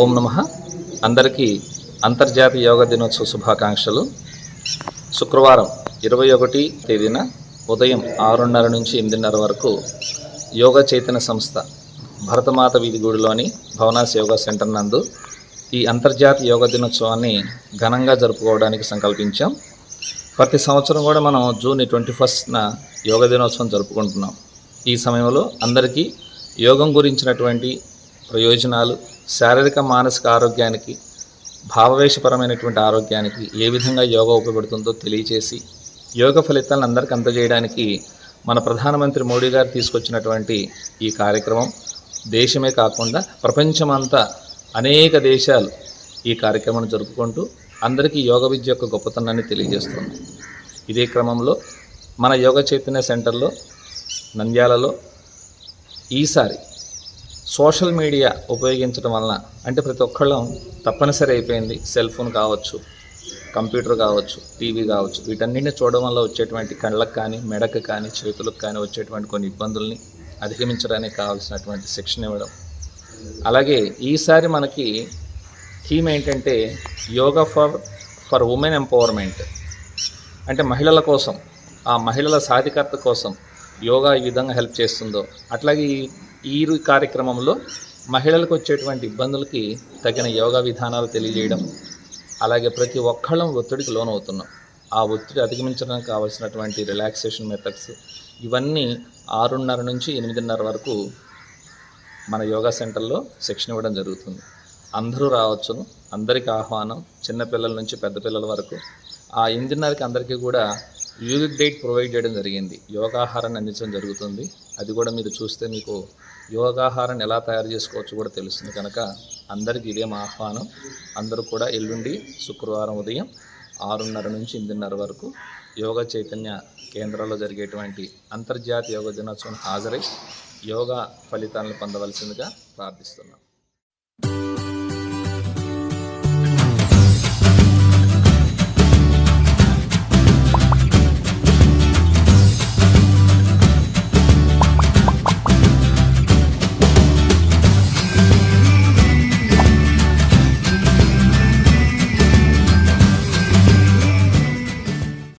ఓం నమ. అందరికీ అంతర్జాతీయ యోగా దినోత్సవ శుభాకాంక్షలు. శుక్రవారం ఇరవై ఒకటి తేదీన ఉదయం ఆరున్నర నుంచి ఎనిమిదిన్నర వరకు యోగా చైతన్య సంస్థ భరతమాత వీధి గుడిలోని భవనాస్ యోగా సెంటర్ నందు ఈ అంతర్జాతీయ యోగా దినోత్సవాన్ని ఘనంగా జరుపుకోవడానికి సంకల్పించాం. ప్రతి సంవత్సరం కూడా మనం జూన్ ట్వంటీ ఫస్ట్న యోగా దినోత్సవం జరుపుకుంటున్నాం. ఈ సమయంలో అందరికీ యోగం గురించినటువంటి ప్రయోజనాలు శారీరక మానసిక ఆరోగ్యానికి భావవేశపరమైనటువంటి ఆరోగ్యానికి ఏ విధంగా యోగా ఉపయోగపడుతుందో తెలియచేసి యోగ ఫలితాలను అందరికీ అందజేయడానికి మన ప్రధానమంత్రి మోడీ గారు తీసుకొచ్చినటువంటి ఈ కార్యక్రమం దేశమే కాకుండా ప్రపంచమంతా అనేక దేశాలు ఈ కార్యక్రమాన్ని జరుపుకుంటూ అందరికీ యోగ విద్య యొక్క గొప్పతనాన్ని తెలియజేస్తుంది ఇదే క్రమంలో మన యోగ చైతన్య సెంటర్లో నంద్యాలలో ఈసారి సోషల్ మీడియా ఉపయోగించడం వలన అంటే ప్రతి ఒక్కళ్ళం తప్పనిసరి అయిపోయింది. సెల్ ఫోన్ కావచ్చు కంప్యూటర్ కావచ్చు టీవీ కావచ్చు వీటన్నిటిని చూడడం వల్ల వచ్చేటువంటి కళ్ళకు కానీ మెడకు కానీ చేతులకు కానీ వచ్చేటువంటి కొన్ని ఇబ్బందుల్ని అధిగమించడానికి కావాల్సినటువంటి శిక్షణ ఇవ్వడం. అలాగే ఈసారి మనకి థీమ్ ఏంటంటే yoga for for women empowerment. అంటే మహిళల కోసం ఆ మహిళల సాధికారత కోసం యోగా ఈ విధంగా హెల్ప్ చేస్తుందో అట్లాగే ఈ ఈ కార్యక్రమంలో మహిళలకు వచ్చేటువంటి ఇబ్బందులకి తగిన యోగా విధానాలు తెలియజేయడం అలాగే ప్రతి ఒక్కళ్ళం ఒత్తిడికి లోనవుతున్నాం. ఆ ఒత్తిడి అధిగమించడానికి కావాల్సినటువంటి రిలాక్సేషన్ మెథడ్స్ ఇవన్నీ ఆరున్నర నుంచి ఎనిమిదిన్నర వరకు మన యోగా సెంటర్లో శిక్షణ ఇవ్వడం జరుగుతుంది. అందరూ రావచ్చును. అందరికీ ఆహ్వానం. చిన్నపిల్లల నుంచి పెద్ద పిల్లల వరకు. ఆ ఎనిమిదిన్నరకి అందరికీ కూడా యూనిక్ డైట్ ప్రొవైడ్ చేయడం జరిగింది. యోగాహారాన్ని అందించడం జరుగుతుంది. అది కూడా మీరు చూస్తే మీకు యోగాహారాన్ని ఎలా తయారు చేసుకోవచ్చో కూడా తెలుస్తుంది. కనుక అందరికీ ఇదే మా ఆహ్వానం. అందరూ కూడా ఎల్లుండి శుక్రవారం ఉదయం ఆరున్నర నుంచి ఎనిమిదిన్నర వరకు యోగా చైతన్య కేంద్రాల్లో జరిగేటువంటి అంతర్జాతీయ యోగా దినోత్సవం హాజరై యోగా ఫలితాలను పొందవలసిందిగా ప్రార్థిస్తున్నాం.